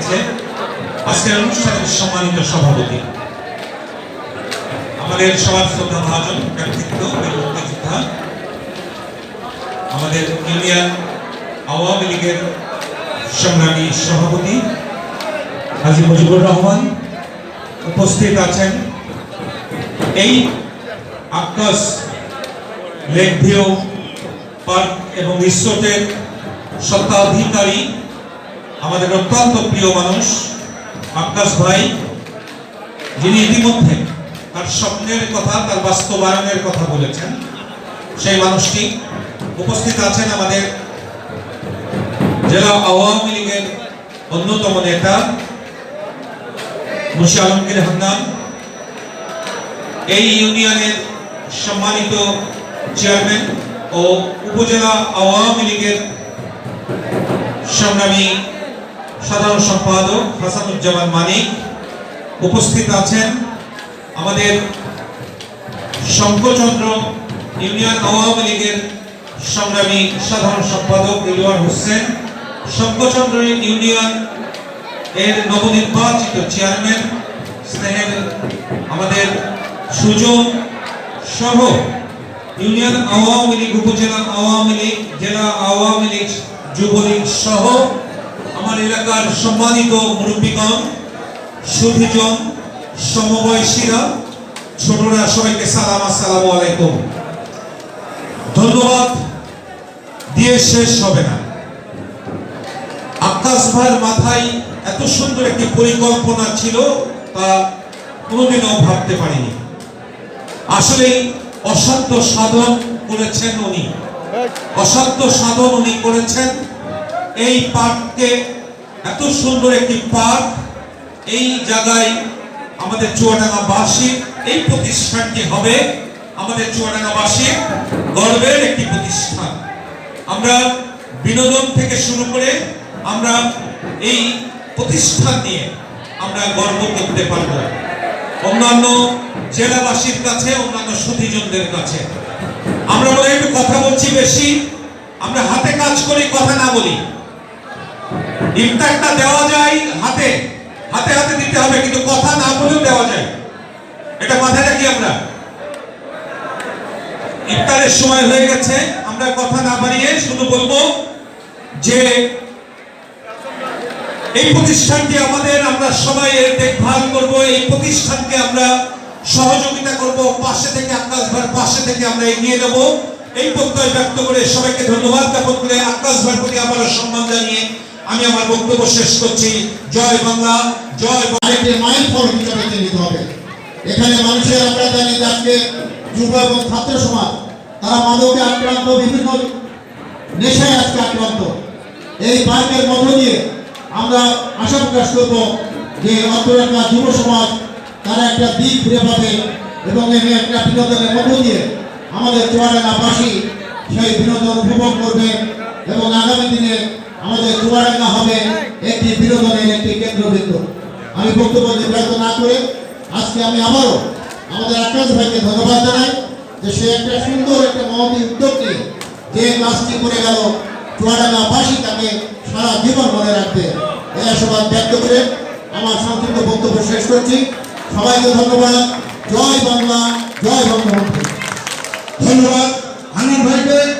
রেখেছে আজকের অনুষ্ঠানের সম্মানিত সভাপতি। আমাদের সবার শ্রদ্ধা মহাজন ব্যক্তিত্ব মুক্তিযোদ্ধা। আমাদের ইন্ডিয়ান আওয়ামী লীগের সংগ্রামী সভাপতি হাজি মুজিবুর রহমান উপস্থিত আছেন। এই আকাশ লেক পার্ক এবং রিসোর্টের স্বত্বাধিকারী আমাদের অত্যন্ত প্রিয় মানুষ আকাশ ভাই, যিনি ইতিমধ্যে তার স্বপ্নের কথা, তার বাস্তবায়নের কথা বলেছেন, সেই মানুষটি উপস্থিত আছেন আমাদের জেলা আওয়ামী লীগের অন্যতম নেতা মুশি আলমগীর হান্নান। এই ইউনিয়নের সম্মানিত চেয়ারম্যান ও উপজেলা আওয়ামী লীগের সংগ্রামী সাধারণ সম্পাদক হাসানুজ্জামান মানিক উপস্থিত আছেন আমাদের শঙ্করচন্দ্র ইউনিয়ন আওয়ামী লীগের সংগ্রামী সাধারণ সম্পাদক রিলওয়ার হোসেন, শঙ্করচন্দ্র ইউনিয়ন এর নবনির্বাচিত চেয়ারম্যান স্নেহের আমাদের সুজন সহ ইউনিয়ন আওয়ামী লীগ, উপজেলা আওয়ামী লীগ, জেলা আওয়ামী লীগ, যুবলীগ সহ এলাকার সম্মানিত মুরব্বীগণ, সুধীজন, সমবয়সীরা, ছোটরা সবাইকে সালাম, আসসালামু আলাইকুম। ধন্যবাদ, দিয়ে শেষ হবে না। আকাশ ভাইয়ের মাথায় এত সুন্দর একটি পরিকল্পনা ছিল, তা কোনোদিনও ভাবতে পারিনি। আসলে অসাধ্য সাধন করেছেন উনি। অসাধ্য সাধন উনি করেছেন, এই পার্ককে এত সুন্দর একটি পার্ক। এই জায়গায় আমাদের চুয়াডাঙ্গাবাসীর এই প্রতিষ্ঠানটি হবে আমাদের চুয়াডাঙ্গাবাসীর গর্বের একটি প্রতিষ্ঠান। আমরা বিনোদন থেকে শুরু করে আমরা এই প্রতিষ্ঠান নিয়ে আমরা গর্ব করতে পারব। অন্যান্য জেলাবাসীর কাছে, অন্যান্য সুধীজনদের কাছে। আমরা বলে একটু কথা বলছি বেশি। আমরা হাতে কাজ করি, কথা না বলি। ইফতারটা দেওয়া যায় হাতে হাতে হাতে দিতে হবে, কিন্তু কথা না বলেও দেওয়া যায়। এটা মাথায় রাখি আমরা। ইফতারের সময় হয়ে গেছে, আমরা কথা না বাড়িয়ে শুধু বলব যে এই প্রতিষ্ঠানটি আমাদের, আমরা সবাই এর দেখভাল করব, এই প্রতিষ্ঠানকে আমরা সহযোগিতা করব, পাশে থেকে আকাশ ভাইয়ের পাশে থেকে আমরা এগিয়ে নেব। এই প্রত্যয় ব্যক্ত করে সবাইকে ধন্যবাদ জ্ঞাপন করে আকাশ ভাইয়ের প্রতি আবারও সম্মান জানিয়ে আমি আমার বক্তব্য শেষ করছি। জয় বাংলা জয় বাংলা। আরেকটি মাইল ফলক হিসাবে চিহ্নিত হবে। এখানে মানুষের আমরা জানি যে আজকে যুব এবং ছাত্র সমাজ, তারা মাদকে আক্রান্ত, বিভিন্ন নেশায় আজকে আক্রান্ত। এই পার্কের মধ্য দিয়ে আমরা আশা প্রকাশ করব যে অন্তরাকা যুব সমাজ, তারা একটা দিক ফিরে পাবে এবং একটা বিনোদনের মধ্য দিয়ে আমাদের চুয়াডাঙ্গাবাসী সেই বিনোদন উপভোগ করবে এবং আগামী দিনে আমাদের চুয়াডাঙ্গা হবে একটি বিনোদনের আমি বক্তব্য নির্বাচিত না করে আজকে আমি আবারও আমাদের আকাশ ভাইকে ধন্যবাদ জানাই যে সে একটা সুন্দর একটা মহতি উদ্যোগ যে কাজটি করে গেল চুয়াডাঙ্গাবাসী তাকে সারা জীবন মনে রাখবে। এই আশাবাদ ব্যক্ত করে আমার সংক্ষিপ্ত বক্তব্য শেষ করছি। সবাইকে ধন্যবাদ। জয় বাংলা, জয় বঙ্গবন্ধু। ধন্যবাদ। আনন্দ ভাইকে